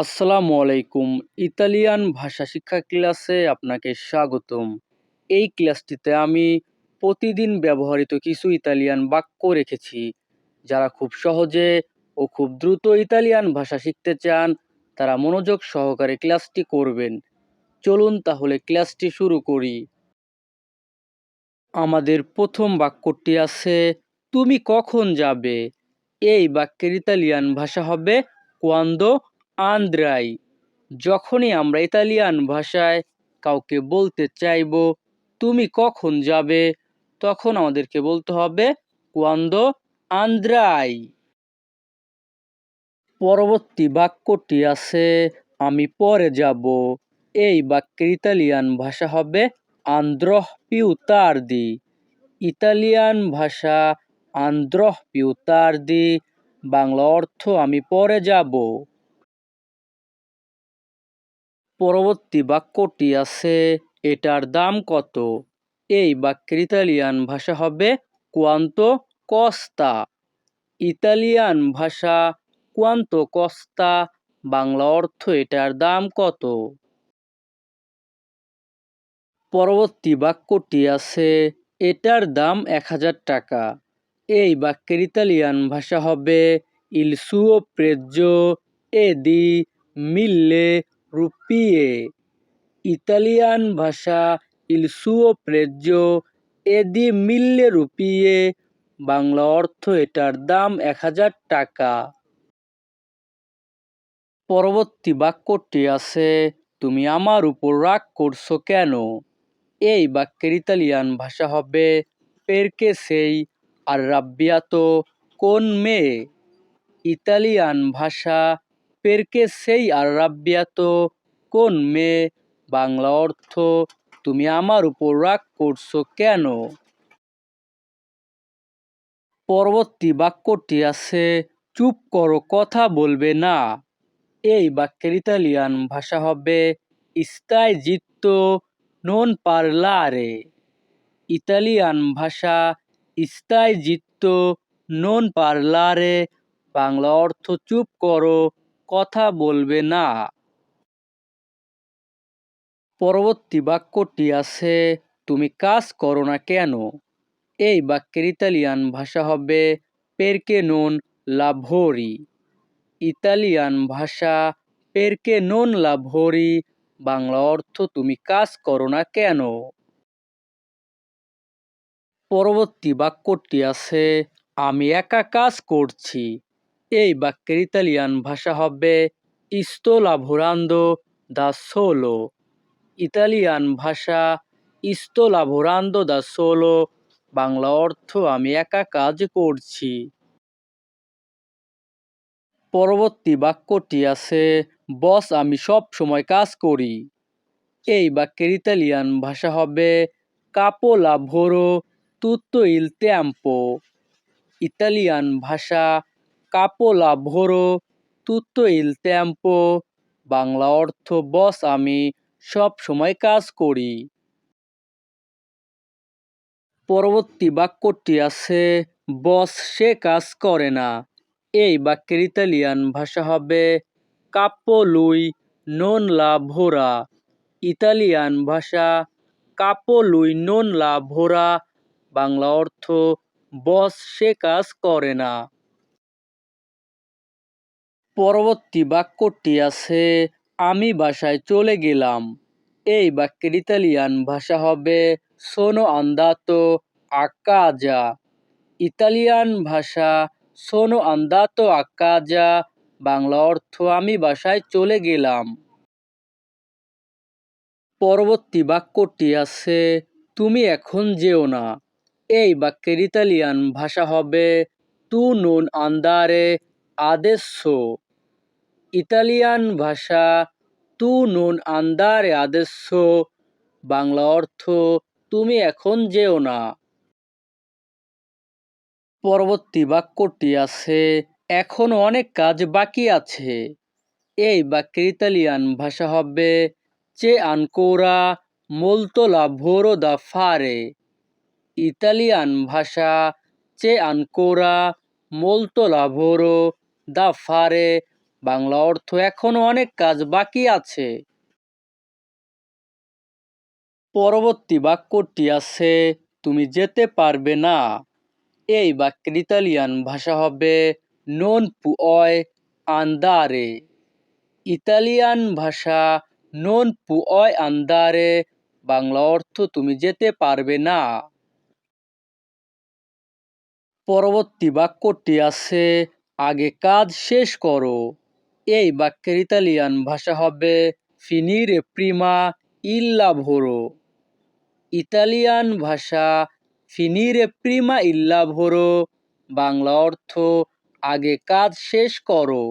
আসসালামু আলাইকুম। ইতালিয়ান ভাষা শিক্ষা ক্লাসে আপনাকে স্বাগতম। এই ক্লাসটিতে আমি প্রতিদিন ব্যবহৃত কিছু ইতালিয়ান বাক্য রেখেছি। যারা খুব সহজে ও খুব দ্রুত ইতালিয়ান ভাষা শিখতে চান, তারা মনোযোগ সহকারে ক্লাসটি করবেন। চলুন তাহলে ক্লাসটি শুরু করি। আমাদের প্রথম বাক্যটি আছে, তুমি কখন যাবে? এই বাক্যের ইতালিয়ান ভাষা হবে কোয়ান্দো আন্দ্রাই, যখনই আমরা ইতালিয়ান ভাষায় কাউকে বলতে চাইব, তুমি কখন যাবে? তখন আমাদেরকে বলতে হবে, কোয়ান্দো আন্দ্রাই। পরবর্তী বাক্যটি আছে, আমি পরে যাব। এই বাক্যের ইতালিয়ান ভাষা হবে আন্দ্রহ পিউতার্দি ইতালিয়ান ভাষা আন্দ্রহ পিউতার্দি বাংলা অর্থ, আমি পরে যাব। পরবর্তী বাক্যটি আছে, এটার দাম কত? এই বাক্যের ইতালিয়ান ভাষা হবে কোয়ান্তো কস্তা ইতালিয়ান ভাষা কোয়ান্তো কস্তা বাংলা অর্থ, এটার দাম কত? পরবর্তী বাক্যটি আছে, এটার দাম এক হাজার টাকা। এই বাক্যের ইতালিয়ান ভাষা হবে ইল সুও প্রেজ্জো এ দি মিল্লে রুপিয়ে ইতালিয়ান ভাষা ইল সুও প্রেজ্জো এ দি মিল্লে রুপিয়ে, বাংলা অর্থ এটার দাম এক হাজার টাকা। পরবর্তী বাক্যটি আছে, তুমি আমার উপর রাগ করছ কেন? এই বাক্যের ইতালিয়ান ভাষা হবে পেরকে সেই আর রাব্বিয়াতো কোন মেয়ে ইতালিয়ান ভাষা পেরকে সেই, আর রাব্বিয়াতো কোন মেয়ে? বাংলা অর্থ তুমি আমার উপর রাগ করছ কেন? পরবর্তী বাক্যটি আছে, চুপ করো, কথা বলবে না। এই বাক্যের ইতালিয়ান ভাষা হবে, ইস্তাই জিত্ত নন পারলারে। ইতালিয়ান ভাষা, ইস্তাই জিত্ত নন পারলারে। বাংলা অর্থ, চুপ করো কথা বলবে না। পরবর্তী বাক্যটি আছে, তুমি কাজ করো না কেন? এই বাক্যের ইতালিয়ান ভাষা হবে পেরকে নন লাভরি ইতালিয়ান ভাষা পেরকে নন লাভরি বাংলা অর্থ, তুমি কাজ করো না কেন? পরবর্তী বাক্যটি আছে, আমি একা কাজ করছি। এই বাক্যের ইতালিয়ান ভাষা হবে ইস্তো লাভোরান্দো দা সোলো ইতালিয়ান ভাষা ইস্তো লাভোরান্দো দা সোলো বাংলা অর্থ, আমি একা কাজ করছি পরবর্তী বাক্যটি আছে, বস, আমি সব সময় কাজ করি এই বাক্যের ইতালিয়ান ভাষা হবে কাপো লাভোরো তুত্তো ইল ত্যাম্পো ইতালিয়ান ভাষা কাপো লাভোরো তুত্তো ইল ত্যাম্পো, বাংলা অর্থ বস আমি, সব সময় কাজ করি। পরবর্তী বাক্যটি আছে, বস সে কাজ করে না। এই বাক্যের ইতালিয়ান ভাষা হবে কাপ্পো লুই নন লা ভোরা। ইতালিয়ান ভাষা কাপো লুই নন লা ভোরা। বাংলা অর্থ, বস সে কাজ করে না। পরবর্তী বাক্যটি আছে, আমি বাসায় চলে গেলাম। এই বাক্যের ইতালিয়ান ভাষা হবে সোনো আন্দাতো আকাজা ইতালিয়ান ভাষা সোনো আন্দাতো আকাজা বাংলা অর্থ, আমি বাসায় চলে গেলাম। পরবর্তী বাক্যটি আছে, তুমি এখন যেও না। এই বাক্যের ইতালিয়ান ভাষা হবে তু নুন আন্দারে আদেশো ইতালিয়ান ভাষা তু নুন আন্দারে আদেশো। বাংলা অর্থ, তুমি এখন যেও না। পরবর্তী বাক্যটি আছে, এখন অনেক কাজ বাকি আছে। এই বাক্যের ইতালিয়ান ভাষা হবে চে আনকোরা মোলতো লাভোরো দা ফারে ইতালিয়ান ভাষা চে আনকোরা মোলতো লাভোরো দা ফারে বাংলা অর্থ এখনও অনেক কাজ বাকি আছে। পরবর্তী বাক্যটি আছে, তুমি যেতে পারবে না। এই বাক্যের ইতালিয়ান ভাষা হবে নন পুঅয় আন্দারে ইতালিয়ান ভাষা নন পুঅয় আন্দারে বাংলা অর্থ, তুমি যেতে পারবে না। পরবর্তী বাক্যটি আছে, আগে কাজ শেষ করো। এই বাক্যের ইতালিয়ান ভাষা হবে ফিনিরে প্রিমা ইল্লা ভোরো ইতালিয়ান ভাষা ফিনিরে প্রিমা ইল্লা ভোরো বাংলা অর্থ আগে কাজ শেষ করো।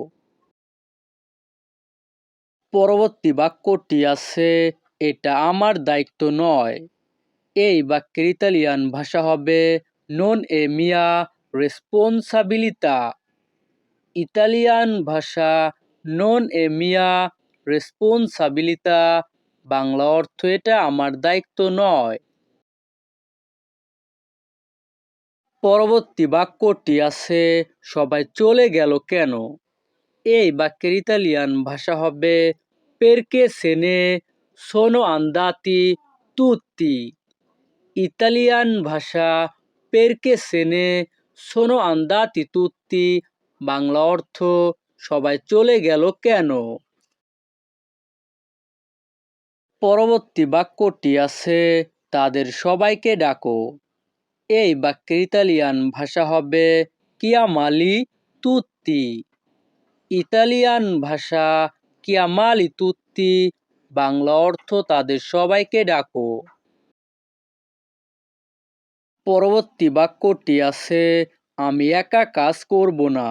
পরবর্তী বাক্যটি আছে, এটা আমার দায়িত্ব নয়। এই বাক্যের ইতালিয়ান ভাষা হবে নন এ মিয়া রেসপন্সাবিলিতা ইতালিয়ান ভাষা নন এ মিয়া রেসপন্সাবিলিতা বাংলা অর্থ এটা আমার দায়িত্ব নয়। পরবর্তী বাক্যটি আছে, সবাই চলে গেল কেন? এই বাক্যের ইতালিয়ান ভাষা হবে পেরকে সেনে সোনো আন্দাতি তুত্তি ইতালিয়ান ভাষা পেরকে সেনে সোনো আন্দাতি তুত্তি বাংলা অর্থ সবাই চলে গেল কেন? পরবর্তী বাক্যটি আছে, তাদের সবাইকে ডাকো। এই বাক্যের ইতালিয়ান ভাষা হবে কিয়ামালি তুত্তি ইতালিয়ান ভাষা কিয়ামালি তুত্তি বাংলা অর্থ, তাদের সবাইকে ডাকো। পরবর্তী বাক্যটি আছে, আমি একা কাজ করব না।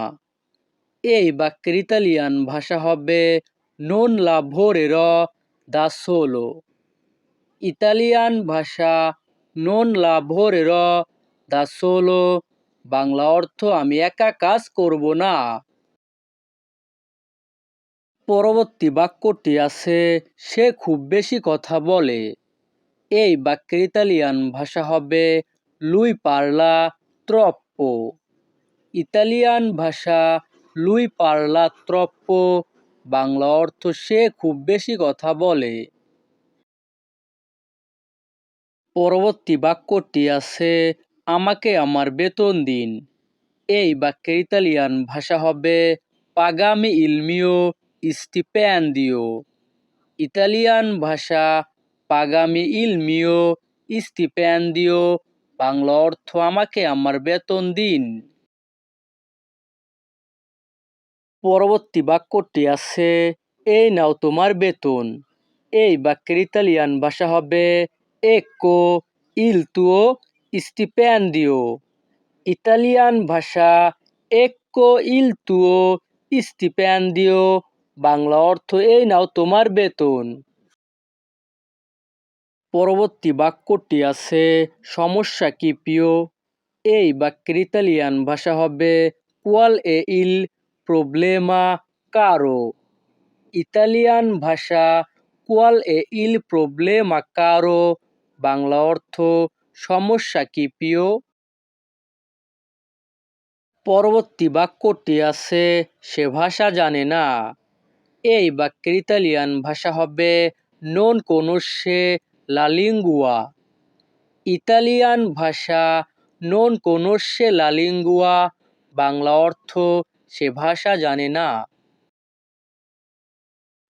এই বাক্যের ইতালিয়ান ভাষা হবে নন লাভোরের দা সোলো ইতালিয়ান ভাষা নন লাভোরের দা সোলো বাংলা অর্থ, আমি একা কাজ করব না পরবর্তী বাক্যটি আছে, সে খুব বেশি কথা বলে এই বাক্যের ইতালিয়ান ভাষা হবে লুই পারলা ত্রপ্পো ইতালিয়ান ভাষা লুই পারলা ত্রপ্প বাংলা অর্থ সে খুব বেশি কথা বলে। পরবর্তী বাক্যটি আছে, আমাকে আমার বেতন দিন। এই বাক্যের ইতালিয়ান ভাষা হবে, পাগামি ইলমিও স্টিপ্যান্দিও ইতালিয়ান ভাষা, পাগামি ইলমিও স্টিপ্যান্দিও বাংলা অর্থ, আমাকে আমার বেতন দিন। পরবর্তী বাক্যটি আছে, এই নাও তোমার বেতন। এই বাক্যের ইতালিয়ান ভাষা হবে, এক্কো ইল তুও স্টিপ্যান্দিও ইতালিয়ান ভাষা, এক্কো ইল তুও স্টিপ্যান্দিও বাংলা অর্থ, এই নাও তোমার বেতন। পরবর্তী বাক্যটি আছে, সমস্যা কি প্রিয়? এই বাক্যের ইতালিয়ান ভাষা হবে, কোয়াল এ ইল প্রবলেমা কারও ইতালিয়ান ভাষা কোয়াল এ ইল প্রবলেমা কারও বাংলা অর্থ, সমস্যা কি প্রিয়? পরবর্তী বাক্যটি আছে, সে ভাষা জানে না। এই বাক্যের ইতালিয়ান ভাষা হবে নন কোনোসে লা লিঙ্গুয়া ইতালিয়ান ভাষা নন কোনোসে লা লিঙ্গুয়া বাংলা অর্থ সে ভাষা জানে না।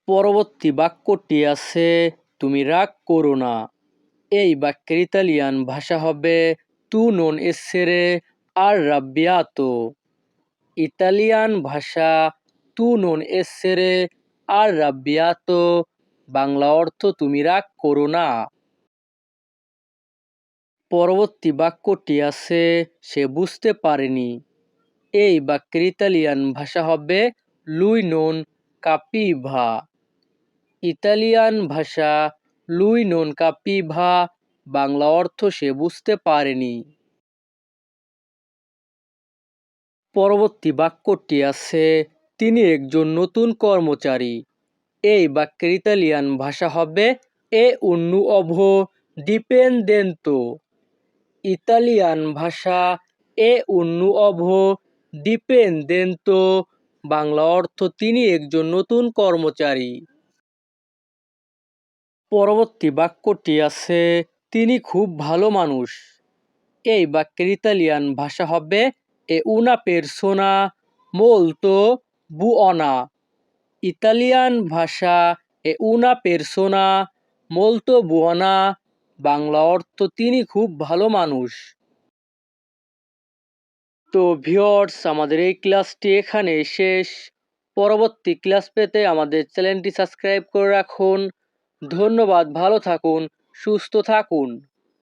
পরবর্তী বাক্যটি আছে, তুমি রাগ করো না। এই বাক্যের ইতালিয়ান ভাষা হবে, তু নন এসেরে আর রাব্বিয়াতো। ইতালিয়ান ভাষা, তু নন এসেরে আর রাব্বিয়াতো। বাংলা অর্থ, তুমি রাগ করো না। পরবর্তী বাক্যটি আছে, সে বুঝতে পারেনি। এই বাক্যের ভাষা হবে লুই নন কাপিভা। ইতালিয়ান ভাষা লুই নন কাপিভা, বাংলা অর্থ সে বুঝতে পারেনি। পরবর্তী বাক্যটি আছে, তিনি একজন নতুন কর্মচারী। এই বাক্যের ইতালিয়ান ভাষা হবে, এ উন্নু অভ ডিপেন্দেন্তো ইতালিয়ান ভাষা, এ উন্নু অভ ডিপেন্দেন্তো বাংলা অর্থ তিনি একজন নতুন কর্মচারী। পরবর্তী বাক্যটি আছে, তিনি খুব ভালো মানুষ। এই বাক্যের ইতালিয়ান ভাষা হবে, এ উনা persona molto buona ইতালিয়ান ভাষা, এ উনা persona molto buona বাংলা অর্থ, তিনি খুব ভালো মানুষ। তো ভিওর্স আমাদের এই ক্লাসটি এখানে শেষ। পরবর্তী ক্লাস পেতে আমাদের চ্যানেলটি সাবস্ক্রাইব করে রাখুন। ধন্যবাদ, ভালো থাকুন, সুস্থ থাকুন।